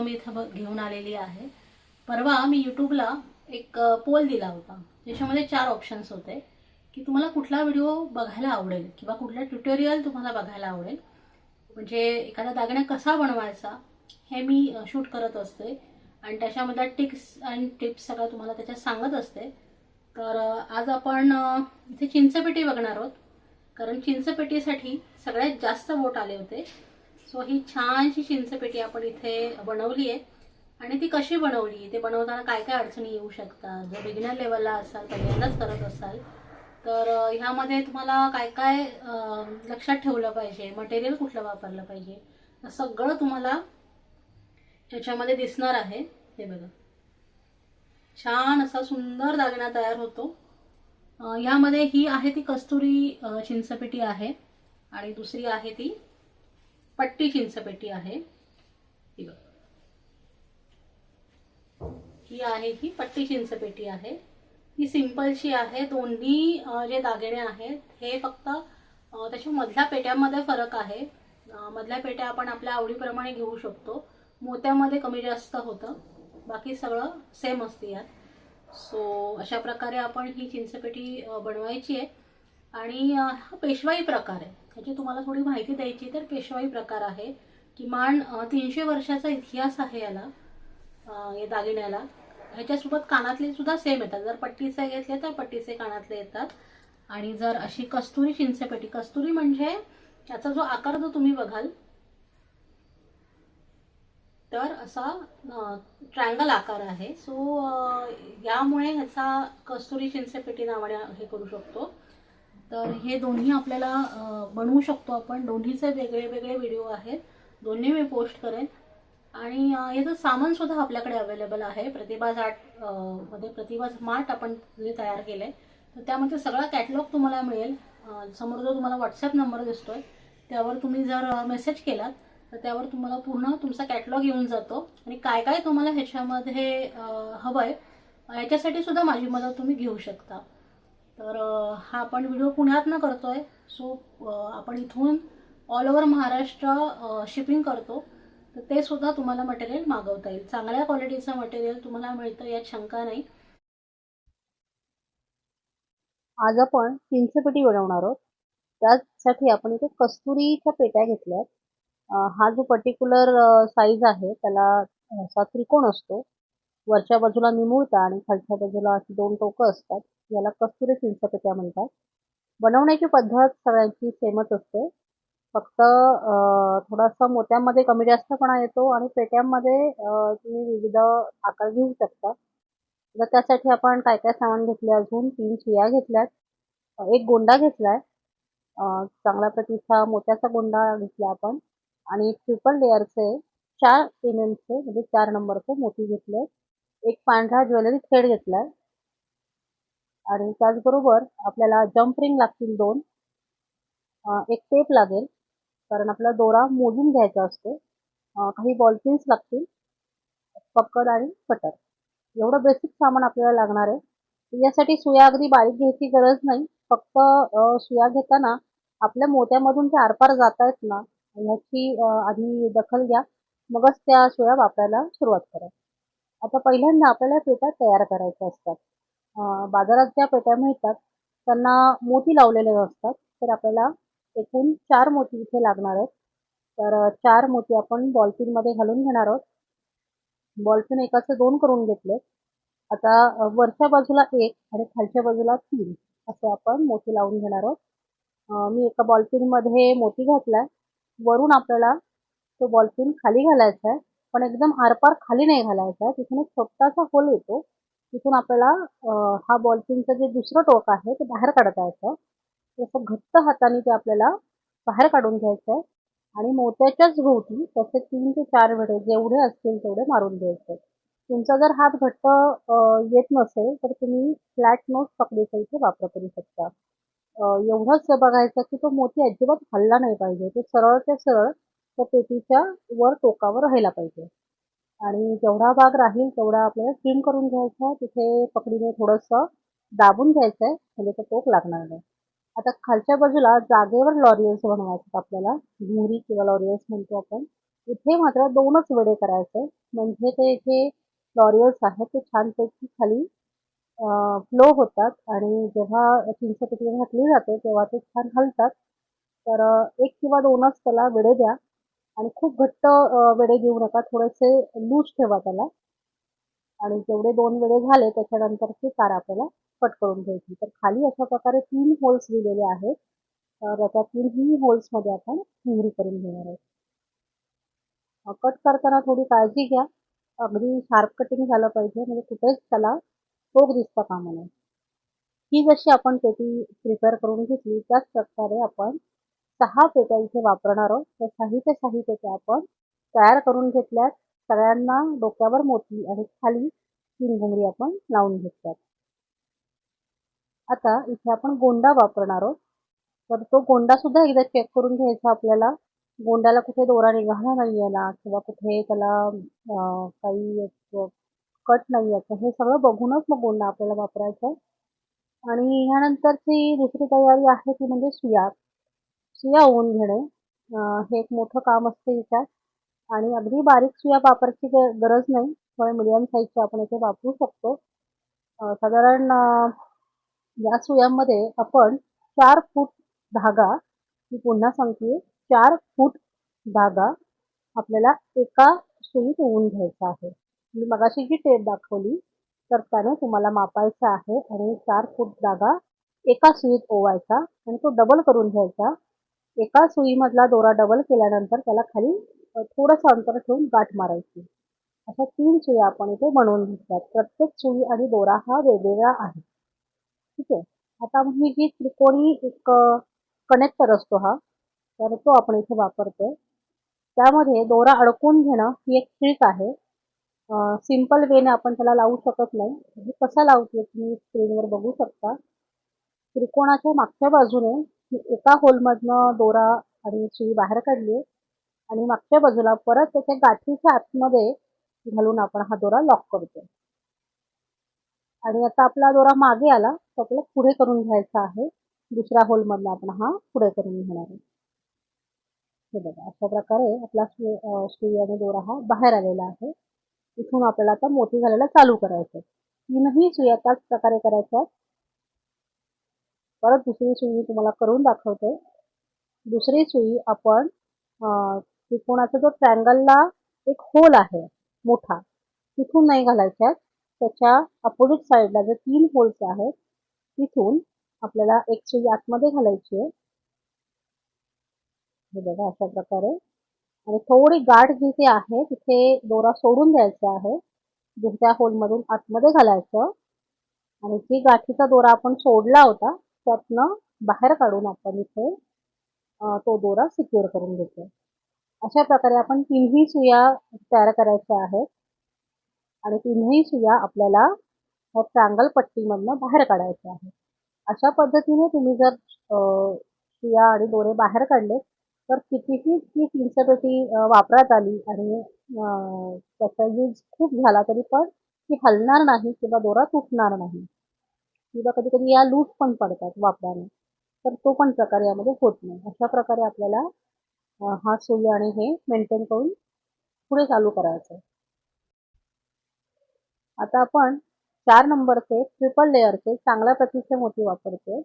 Video मी इथं घेऊन आलेली आहे. परवा मी यूट्यूबला एक पोल दिला होता त्याच्यामध्ये चार ऑप्शन्स होते की तुम्हाला कुठला व्हिडिओ बघायला आवडेल किंवा कुठला ट्युटोरियल तुम्हाला बघायला आवडेल. म्हणजे एखादा दागिना कसा बनवायचा हे मी शूट करत असते. आणि त्याच्यामधल्या टिक्स आणि टिप्स सगळं तुम्हाला त्याच्यात सांगत असते. तर आज आपण इथे चिंचपेटी बघणार आहोत. कारण चिंचपेटीसाठी सगळ्यात जास्त वोट आले होते. सो ही छानशी चिंचपेटी आपण इथे बनवली आहे. आणि ती कशी बनवली? ते बनवताना काय काय अडचणी येऊ शकतात? जर बिगिनर लेवलला असाल पहिल्यांदाच करत असाल तर ह्यामध्ये तुम्हाला काय काय लक्षात ठेवलं पाहिजे? मटेरियल कुठलं वापरलं पाहिजे? सगळं तुम्हाला याच्यामध्ये दिसणार आहे. हे बघा. छान असा सुंदर दागिना तयार होतो. ह्यामध्ये ही आहे ती कस्तुरी चिंचपेटी आहे. आणि दुसरी आहे ती पट्टी चिंचपेटी आहे. ही ही आहे ही पट्टी चिंचपेटी आहे. ही सिंपलची आहे. दोन्ही जे दागिने आहेत हे फक्त त्याच्या मधल्या पेट्यामध्ये फरक आहे. मधल्या पेट्या आपण आपल्या आवडीप्रमाणे घेऊ शकतो. मोत्यामध्ये कमी जास्त होतं. बाकी सगळं सेम असते यात. सो अशा प्रकारे आपण ही चिंचपेटी बनवायची आहे. आणि हा पेशवाई प्रकार आहे. ह्याची तुम्हाला थोडी माहिती द्यायची तर पेशवाई प्रकार आहे. किमान तीनशे वर्षाचा इतिहास आहे याला या दागिन्याला. ह्याच्यासोबत कानातले सुद्धा सेम येतात. जर पट्टीचे घेतले तर पट्टीचे कानातले येतात. आणि जर अशी कस्तुरी चिंचेपेटी कस्तुरी म्हणजे याचा जो आकार जो तुम्ही बघाल तर असा ट्रायंगल आकार आहे. सो यामुळे ह्याचा कस्तुरी चिंचेपेटी नावाने हे करू शकतो. तर हे दोन्ही आपल्याला बनवू शकतो आपण. दोन्हीचे वेगळे वेगळे व्हिडिओ आहेत. दोन्ही मी पोस्ट करेन. आणि याचं सामान सुद्धा आपल्याकडे अवेलेबल आहे. प्रतिभा आर्टमध्ये प्रतिभा स्मार्ट आपण जे तयार केलं आहे तर त्यामध्ये सगळा कॅटलॉग तुम्हाला मिळेल. समोर जो तुम्हाला व्हॉट्सअप नंबर दिसतोय त्यावर तुम्ही जर मेसेज केलात तर त्यावर तुम्हाला पूर्ण तुमचा कॅटलॉग येऊन जातो. आणि काय काय तुम्हाला ह्याच्यामध्ये हवं आहे याच्यासाठी सुद्धा माझी मदत तुम्ही घेऊ शकता. तर हा आपण व्हिडिओ पुण्यातनं करतोय. सो आपण इथून ऑल ओव्हर महाराष्ट्र शिपिंग करतो. तर ते सुद्धा तुम्हाला मटेरियल मागवता येईल. चांगल्या क्वालिटीचं मटेरियल तुम्हाला मिळतं यात शंका नाही. आज आपण चिंचपेटी बनवणार आहोत. त्यासाठी आपण इथे कस्तुरीच्या पेट्या घेतल्यात. हा जो पर्टिक्युलर साईज आहे त्याला असा त्रिकोण असतो. वरच्या बाजूला निमुळता आणि खालच्या बाजूला अशी दोन टोकं असतात. याला कस्तुरी चिंचपेट्या म्हणतात. बनवण्याची पद्धत सगळ्यांची सेमच असते. फक्त थोडासा मोत्यामध्ये कमी जास्तपणा येतो आणि पेट्यांमध्ये तुम्ही विविध आकार घेऊ शकता. तर त्यासाठी आपण काय काय सामान घेतले अजून? तीन चिया घेतल्यात. एक गोंडा घेतलाय. अं, चांगल्या प्रतीचा मोत्याचा गोंडा घेतला आपण. आणि ट्रिपल लेअरचे चार एम एमचे म्हणजे चार नंबरचे मोती घेतले एक पांढरा ज्वेलरी थ्रेड घेतलाय. आणि त्याचबरोबर आपल्याला जम्प रिंग लागतील दोन. एक टेप लागेल कारण आपला दोरा मोजून घ्यायचा असतो. काही बॉलपिन्स लागतील पकड आणि कटर एवढं बेसिक सामान आपल्याला लागणार आहे. यासाठी सुया अगदी बारीक घ्यायची गरज नाही. फक्त सुया घेताना आपल्या मोत्यामधून ते आरपार जात आहेत ना ह्याची आधी दखल घ्या. मगच त्या सुया वापरायला सुरुवात करा. आता पहिल्यांदा आपल्याला पेटा तयार करायच्या असतात. बाजारात ज्या पेट्या मिळतात त्यांना मोती लावलेले असतात. तर आपल्याला एकूण चार मोती इथे लागणार आहेत. तर चार मोती आपण बॉलपिनमध्ये घालून घेणार आहोत. बॉलपिन एकाचे दोन करून घेतले. आता वरच्या बाजूला एक आणि खालच्या बाजूला तीन असे आपण मोती लावून घेणार आहोत. मी एका बॉलपिनमध्ये मोती घातलाय. वरून आपल्याला तो बॉलपिन खाली घालायचा आहे. पण एकदम आरपार खाली नाही घालायचा आहे. तिथून एक छोटासा होल येतो तिथून आपल्याला हा बॉलपिनचं जे दुसरं टोक आहे ते बाहेर काढता येतं. तसं असं घट्ट हाताने ते आपल्याला बाहेर काढून घ्यायचं आहे आणि मोत्याच्याच भोवती त्याचे तीन ते चार वेळे जेवढे असतील तेवढे मारून घ्यायचे तुमचा जर हात घट्ट येत नसेल तर तुम्ही फ्लॅट नोट पकडीचा इथे वापर करू शकता. एवढंच बघायचं की तो मोती अजिबात हल्ला नाही पाहिजे. तो सरळ ते सरळ त्या पेटीच्या वर टोकावर राहायला पाहिजे. आणि जेवढा भाग राहील तेवढा आपल्याला ट्रिम करून घ्यायचा आहे. तिथे पकडीने थोडंसं दाबून घ्यायचं आहे. म्हणजे तो टोक लागणार नाही. आता खालच्या बाजूला जागेवर लॉरियल्स बनवायचे आपल्याला. घुंगरी किंवा लॉरियल्स म्हणतो आपण. इथे मात्र दोनच वेडे करायचे म्हणजे ते जे लॉरियल्स आहेत ते छानपैकी खाली फ्लो होतात. आणि जेव्हा चिंचपेटी घातली जाते तेव्हा ते छान हलतात. तर एक किंवा दोनच त्याला वेडे द्या. आणि खूप घट्ट वेडे घेऊ नका. थोडेसे लूज ठेवा त्याला. आणि जेवढे दोन वेळे झाले त्याच्यानंतर ती तार आपल्याला कट करून घ्यायची. तर खाली अशा प्रकारे तीन होल्स दिलेले आहेत. तर त्या तीनही होल्समध्ये आपण घुंगरी करून घेणार आहोत. कट करताना थोडी काळजी घ्या. अगदी शार्प कटिंग झालं पाहिजे. म्हणजे कुठेच त्याला टोक दिसता कामा नये. ही जशी आपण पेटी प्रिपेअर करून घेतली त्याच प्रकारे आपण सहा पेट्या इथे वापरणार आहोत. त्या साहित्य साही पेट्या आपण तयार करून घेतल्यात. सगळ्यांना डोक्यावर मोती आणि खाली तीन घुंगरी आपण लावून घेतल्यात. आता इथे आपण गोंडा वापरणार आहोत. तर तो गोंडा सुद्धा एकदा चेक करून घ्यायचा आपल्याला. गोंड्याला कुठे दोरा निघाला नाही आहे ना किंवा कुठे त्याला काही कट नाही आहे हे सगळं बघूनच मग गोंडा आपल्याला वापरायचा आहे. आणि ह्यानंतरची दुसरी तयारी आहे ती म्हणजे सुया सुया ओवून घेणे हे एक मोठं काम असतं याच्यात. आणि अगदी बारीक सुया वापरायची गरज नाही. थोडे मिडियम साईजच्या आपण इथे वापरू शकतो. साधारण या सुयांमध्ये आपण चार फूट धागा मी पुन्हा सांगते चार फूट धागा आपल्याला एका सुईत ओवून घ्यायचा आहे. मी मगाशी जी टेप दाखवली तर त्याने तुम्हाला मापायचं आहे. आणि चार फूट धागा एका सुईत ओवायचा आणि तो डबल करून घ्यायचा. एका सुईमधला दोरा डबल केल्यानंतर त्याला खाली थोडंसं अंतर ठेवून गाठ मारायची. अशा तीन सुया आपण इथे बनवून घेतल्यात. प्रत्येक सुई आणि दोरा हा वेगवेगळा आहे. ठीक आहे? आता ही जी त्रिकोणी एक कनेक्टर असतो हा तर तो आपण इथे वापरतोय. त्यामध्ये दोरा अडकून घेणं ही एक ट्रिक आहे. सिंपल वेने आपण त्याला लावू शकत नाही. हे कसा लावते तुम्ही स्क्रीनवर बघू शकता. त्रिकोणाच्या मागच्या बाजूने मी एका होलमधनं दोरा आणि सुई बाहेर काढली आहे. आणि मागच्या बाजूला परत त्याच्या गाठीच्या आतमध्ये घालून आपण हा दोरा लॉक करतो आणि आता आपला दोरा मागे आला तर आपल्याला पुढे करून घ्यायचा आहे. दुसऱ्या होलमधला आपण हा पुढे करून घेणार आहे. हे बघा अशा प्रकारे आपला स्त्री सुई आणि दोरा हा बाहेर आलेला आहे. इथून आपल्याला आता मोठी घालायला चालू करायचं आहे. तीनही सुया त्याच प्रकारे करायच्या परत दुसरी सुई मी तुम्हाला करून दाखवते. दुसरी सुई आपण त्रिकोणाचा जो ट्रँगलला एक होल आहे मोठा तिथून नाही घालायचा त्याच्या अपोजिट साईडला जे तीन होल्स आहेत तिथून आपल्याला एक सुई आतमध्ये घालायची आहे. हे बघा अशा प्रकारे. आणि थोडी गाठ जिथे आहे तिथे दोरा सोडून द्यायचा आहे. दुसऱ्या होलमधून आतमध्ये घालायचं. आणि जी गाठीचा दोरा आपण सोडला होता त्यातनं बाहेर काढून आपण इथे तो दोरा सिक्युअर करून घेतो अशा प्रकारे आपण तिन्ही सुया तयार करायच्या आहेत आणि तिन्ही सुया आपल्याला ह्या ट्रँगल पट्टीमधनं बाहेर काढायच्या आहेत. अशा पद्धतीने तुम्ही जर सुया आणि दोरे बाहेर काढले तर कितीही ती चिंचपेटी वापरात आली आणि त्याचा यूज खूप झाला तरी पण ती हलणार नाही किंवा दोरा तुटणार नाही. किंवा कधी कधी या लूज पण पडतात वापराने. तर तो पण प्रकार यामध्ये होत नाही. अशा प्रकारे आपल्याला हा सूर्य आणि हे मेंटेन करून पुढे चालू करायचं आता आपण चार नंबरचे ट्रिपल लेअरचे चांगल्या प्रतीचे मोती वापरतो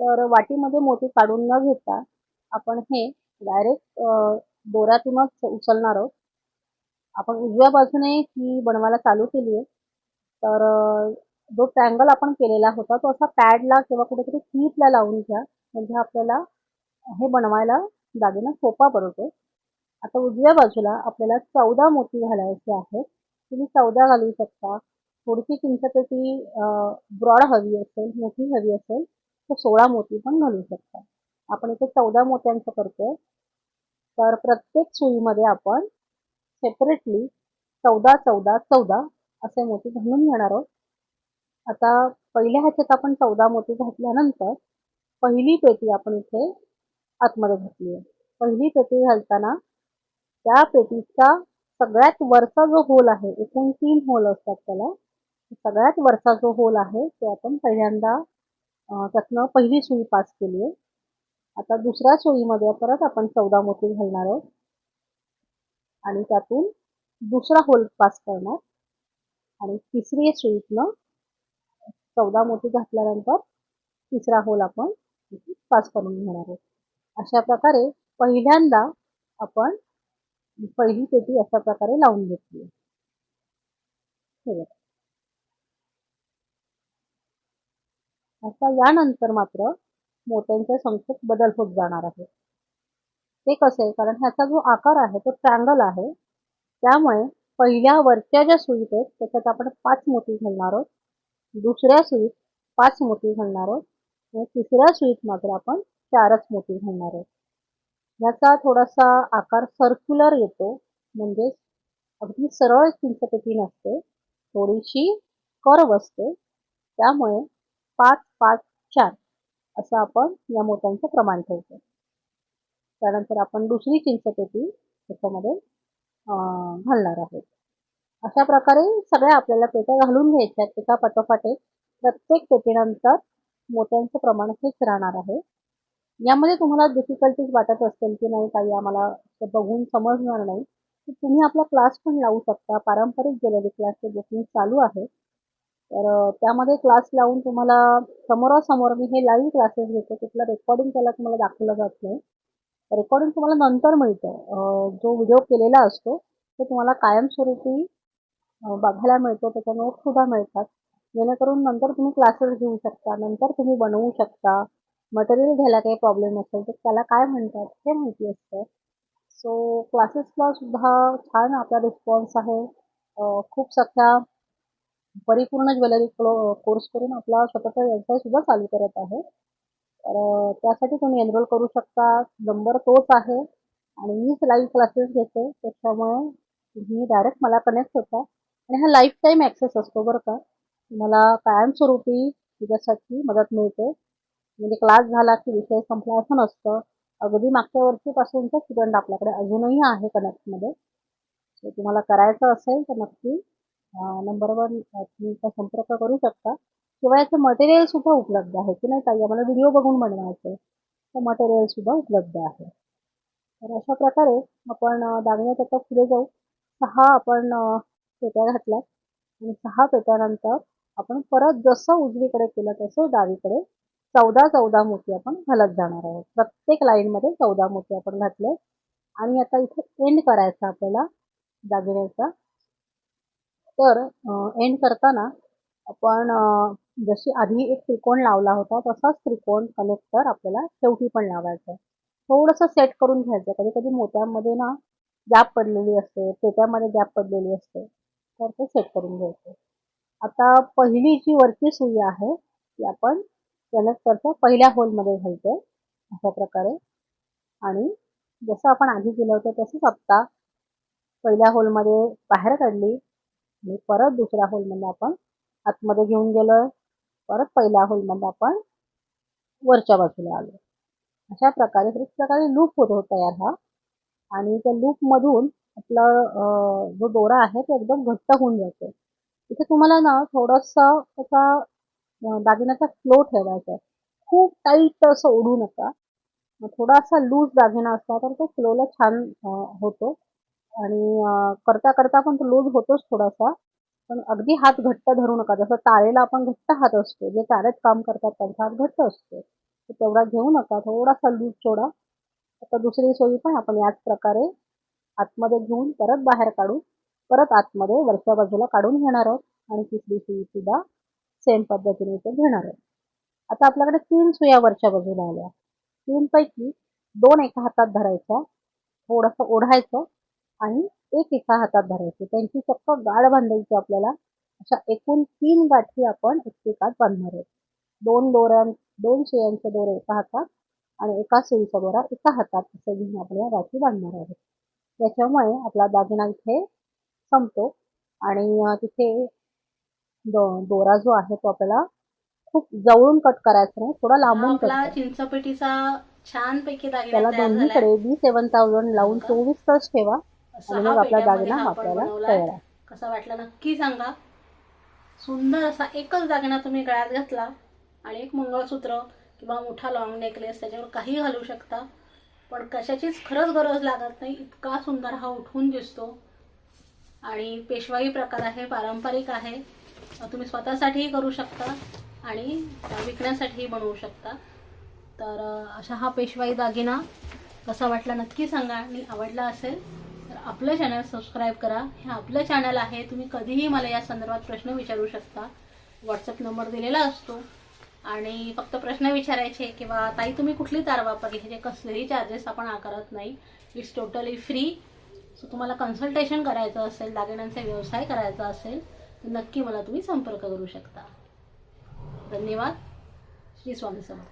तर वाटीमध्ये मोती काढून न घेता आपण हे डायरेक्ट दोऱ्यातूनच उचलणार आहोत. आपण उजव्या बाजूने ही बनवायला चालू केली आहे तर जो ट्रँगल आपण केलेला होता तो असा पॅडला किंवा कुठेतरी क्लिपला लावून घ्या. म्हणजे आपल्याला हे बनवायला दागिना सोपा पडतो आता उजव्या बाजूला आपल्याला चौदा मोती घालायचे आहेत. तुम्ही चौदा घालू शकता. थोडीशी चिंचपेटी ब्रॉड हवी असेल मोठी हवी असेल तर सोळा मोती पण घालू शकता. आपण इथे चौदा मोत्यांचं करतोय. तर प्रत्येक सुईमध्ये आपण सेपरेटली चौदा चौदा चौदा असे मोती घालून घेणार आहोत. आता पहिल्या ह्याच्यात आपण चौदा मोती घातल्यानंतर पहिली पेटी आपण इथे आतमध्ये घातली आहे पहिली पेटी घालताना त्या पेटीचा सगळ्यात वरचा जो होल आहे एकूण तीन होल असतात त्याला सगळ्यात वरचा जो होल आहे तो आपण पहिल्यांदा त्यातनं पहिली सुई पास केली आहे आता दुसऱ्या सुईमध्ये परत आपण चौदा मोती घालणार आहोत. आणि त्यातून दुसरा होल पास करणार. आणि तिसरी सुईतनं चौदा मोती घातल्यानंतर तिसरा होल आपण पास करून घेणार आहोत. अशा प्रकारे पहिल्यांदा आपण पहिली पेटी अशा प्रकारे लावून घेतली. आता यानंतर मात्र मोत्यांच्या संख्येत बदल होत जाणार आहे ते कसं आहे? कारण ह्याचा जो आकार आहे तो ट्रँगल आहे. त्यामुळे पहिल्या वरच्या ज्या सुईत आहेत त्याच्यात आपण पाच मोती घालणार आहोत. दुसऱ्या सुईत पाच मोती घालणार आहोत. आणि तिसऱ्या सुईत मात्र आपण चारच मोती घालणार आहोत. याचा थोडासा आकार सर्क्युलर येतो. म्हणजेच अगदी सरळ चिंचपेटी नसते. थोडीशी कर्व असते. त्यामुळे पाच पाच चार असं आपण या मोत्यांचं प्रमाण ठेवतो. त्यानंतर आपण दुसरी चिंचपेटी त्याच्यामध्ये घालणार आहोत. अशा प्रकारे सगळ्या आपल्याला पेट्या घालून घ्यायच्या आहेत. एका पाठोपाठ एक प्रत्येक पेटीनंतर मोत्यांचं प्रमाण हेच राहणार आहे. यामध्ये तुम्हाला डिफिकल्टीज वाटत असतील की नाही काही आम्हाला बघून समजणार नाही. तर तुम्ही आपला क्लास पण लावू शकता. पारंपरिक ज्वेलरी क्लासचे बुकिंग चालू आहे. तर त्यामध्ये क्लास लावून तुम्हाला समोरासमोर मी हे लाईव्ह क्लासेस घेते. कुठलं रेकॉर्डिंग त्याला तुम्हाला दाखवलं जात नाही. रेकॉर्डिंग तुम्हाला नंतर मिळतं. जो व्हिडिओ केलेला असतो तो तुम्हाला कायमस्वरूपी बघायला मिळतो त्याच्या नोट्स सुद्धा मिळतात. जेणेकरून नंतर तुम्ही क्लासेस घेऊ शकता नंतर तुम्ही बनवू शकता. मटेरियल घ्यायला काही प्रॉब्लेम असेल तर त्याला काय म्हणतात हे माहिती असतं. सो क्लासेसला सुद्धा छान आपला रिस्पॉन्स आहे. खूप सख्या परिपूर्ण ज्वेलरी कोर्स करून आपला स्वतःचा व्यवसाय सुद्धा चालू करत आहे. तर त्यासाठी तुम्ही एनरोल करू शकता. नंबर तोच आहे. आणि मीच लाईव्ह क्लासेस घेते त्याच्यामुळे तुम्ही डायरेक्ट मला कनेक्ट होता. आणि हा लाईफ टाईम ॲक्सेस असतो बरं का. तुम्हाला कायमस्वरूपी त्याच्यासाठी मदत मिळते. म्हणजे क्लास झाला की विषय संपला असं नसतं. अगदी मागच्या वर्षीपासूनचा स्टुडंट आपल्याकडे अजूनही आहे कनेक्टमध्ये तुम्हाला करायचं असेल तर नक्की नंबरवर तुम्ही संपर्क करू शकता. किंवा याचं मटेरियल सुद्धा उपलब्ध आहे की नाही ताई? आम्हाला व्हिडिओ बघून बनवायचं तर मटेरियल सुद्धा उपलब्ध आहे. तर अशा प्रकारे आपण अं, दागिन्यात आता पुढे जाऊ. सहा आपण पेट्या घातल्या आणि सहा पेट्यानंतर आपण परत जसं उजवीकडे केलं तसं डावीकडे चौदा चौदा मोती आपण घालत जाणार आहोत. प्रत्येक लाईनमध्ये चौदा मोती आपण घातले. आणि आता इथे एंड करायचा आपल्याला दागिन्याचा तर एंड करताना आपण जशी आधी एक त्रिकोण लावला होता तसाच त्रिकोण कनेक्टर आपल्याला शेवटी पण लावायचा आहे. थोडंसं सेट करून घ्यायचं कधी कधी मोत्यामध्ये ना गॅप पडलेली असते पेट्यामध्ये गॅप पडलेली असते. तर ते सेट करून घ्यायचे. आता पहिली जी वरची सुई आहे ती आपण कनेक्टरच्या पहिल्या होलमध्ये घालतो अशा प्रकारे. आणि जसं आपण आधी केलं होतं तसंच आत्ता पहिल्या होलमध्ये बाहेर काढली आणि परत दुसऱ्या होलमध्ये आपण आतमध्ये घेऊन गेलो. परत पहिल्या होलमध्ये आपण वरच्या बाजूला आलो. अशा प्रकारे एक प्रकारे लूप होतो तयार हा. आणि त्या लूपमधून आपला जो दोरा आहे तो एकदम घट्ट होऊन जातो. इथे तुम्हाला ना थोडासा त्याचा दागिन्याचा फ्लो ठेवायचा आहे. खूप टाईट असं ओढू नका. थोडासा लूज दागिना असला तर तो फ्लोला छान होतो. आणि करता करता पण तो लूज होतोच थोडासा. पण अगदी हात घट्ट धरू नका. जसं तारेला आपण घट्ट हात असतो जे तारेत काम करतात त्यांचा हात घट्ट असतो. तेवढा घेऊ नका. थोडासा लूज सोडा आता दुसरी सोयी पण आपण याच प्रकारे आतमध्ये घेऊन परत बाहेर काढू. परत आतमध्ये वरच्या बाजूला काढून घेणार आहोत आणि तिसरी सुई सुद्धा सेम पद्धतीने इथे घेणार आहोत. आता आपल्याकडे तीन सुया वरच्या बाजूला आल्या. तीन पैकी दोन एका हातात धरायच्या थोडंसं ओढायचं आणि एक एका हातात धरायची. त्यांची चक्क गाड बांधायची आपल्याला. अशा एकूण तीन गाठी आपण एकमेकात बांधणार आहोत. दोन दोऱ्या दोन सुयांचे दोरे एका हातात आणि एका सुईचा दोरा एका हातात. असं घेऊन आपण या गाठी बांधणार आहोत. त्याच्यामुळे आपला दागिना इथे संपतो. आणि तिथे दो- दोरा जो आहे तो आपल्याला खूप जवळून कट करायचा नाही थोडा लांबून आपला चिंचपेटीचा छानपैकी दागिना त्याला दोन्हीकडे बी सेवन थाउजंड लावून? चोवीस तास ठेवा. आणि मग आपला दागिना हा आपल्याला. तयार आहे. कसा वाटला नक्की सांगा. सुंदर असा एकच दागिना तुम्ही गळ्यात घातला. आणि एक मंगळसूत्र किंवा मोठा लॉंग नेकलेस त्याच्यावर काही घालू शकता. पण कशाचीच खरंच गरज लागत नाही. इतका सुंदर हा उठून दिसतो. आणि पेशवाई प्रकार आहे पारंपरिक आहे. तुम्ही स्वतःसाठीही करू शकता आणि विकण्यासाठीही बनवू शकता. तर अशा हा पेशवाई दागिना कसा वाटला नक्की सांगा. आणि आवडला असेल तर आपलं चॅनल सबस्क्राईब करा. हे आपलं चॅनल आहे. तुम्ही कधीही मला या संदर्भात प्रश्न विचारू शकता. व्हॉट्सअप नंबर दिलेला असतो. आणि फक्त प्रश्न विचारायचे किंवा ताई तुम्ही कुठली तार वापरली? ह्याचे कसलेही चार्जेस आपण आकारत नाही. इट्स टोटली फ्री सो तुम्हाला कन्सल्टेशन करायचं असेल दागिन्यांचा व्यवसाय करायचा असेल तर नक्की मला तुम्ही संपर्क करू शकता. धन्यवाद. श्री स्वामी समर्थ.